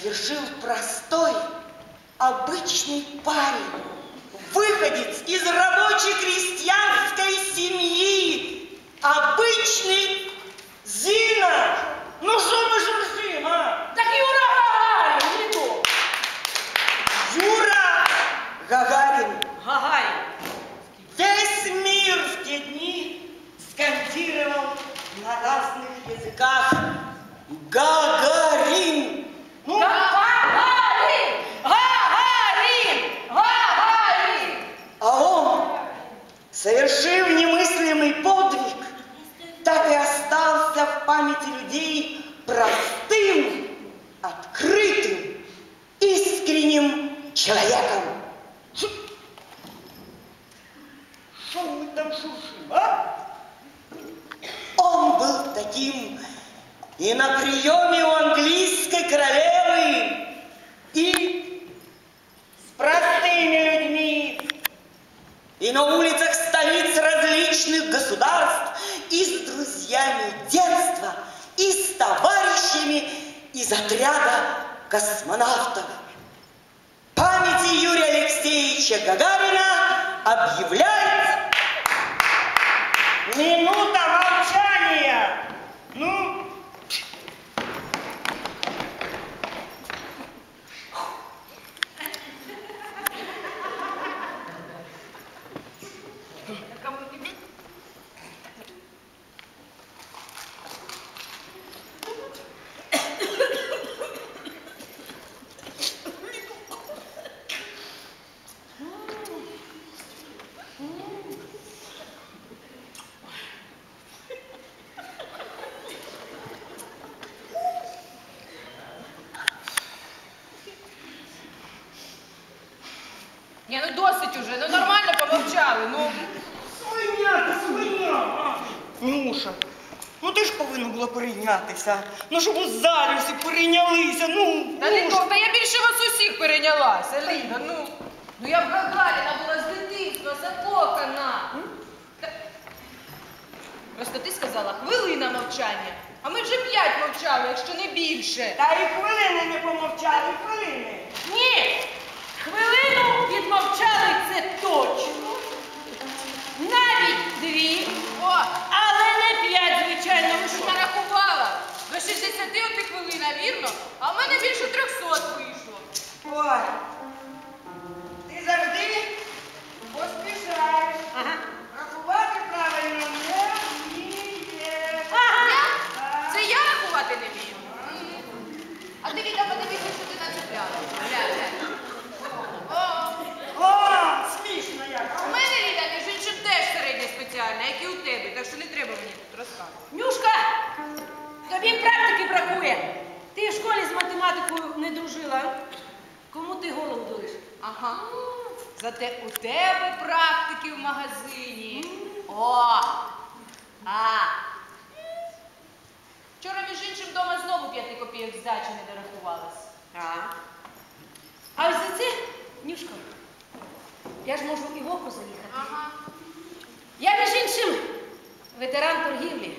совершил простой, обычный парень, совершив немыслимый подвиг, так и остался в памяти людей простым, открытым, искренним человеком. Что мы там шуршим, а? Он был таким и на приеме у английской королевы, и с простыми людьми, и на столиц различных государств, и с друзьями детства, и с товарищами из отряда космонавтов. Памяти Юрия Алексеевича Гагарина объявляется минута молчания. Ні, ну досить уже, ну нормально помовчали, ну. Свиня, ти свиня! а! Нюша, ну ти ж повинна була перейнятися. Ну, щоб у залі всі перейнялися, ну. Та то, та я більше вас усіх перейнялася, Ліда, ну. Ну я в Гагаріна була з дитинства, закохана. Та- Просто ти сказала хвилина мовчання, а ми вже п'ять мовчали, якщо не більше. Та і хвилини не помовчали, вірно? А в мене більше 300 вийшло. Ой, ти завжди поспішаєш. Ага. Рахувати правильно не вмієш. Ага. Я? Це я рахувати не вмію. А ти Віка, подивися, що ти начепляла. О, смішно як. у мене Ліда, між іншим, теж середня спеціальна, як і у тебе, так що не треба мені тут розказувати. Нюшка, тобі практики бракує. Ти в школі з математикою не дружила. Кому ти голову дуриш? Ага. Зате у тебе практики в магазині. О! А! Вчора, між іншим, вдома знову п'яти копійок здачі не дорахувалась. Так. А ось за це, Нюшка, я ж можу і в око заїхати. Ага. Я, між іншим, ветеран торгівлі.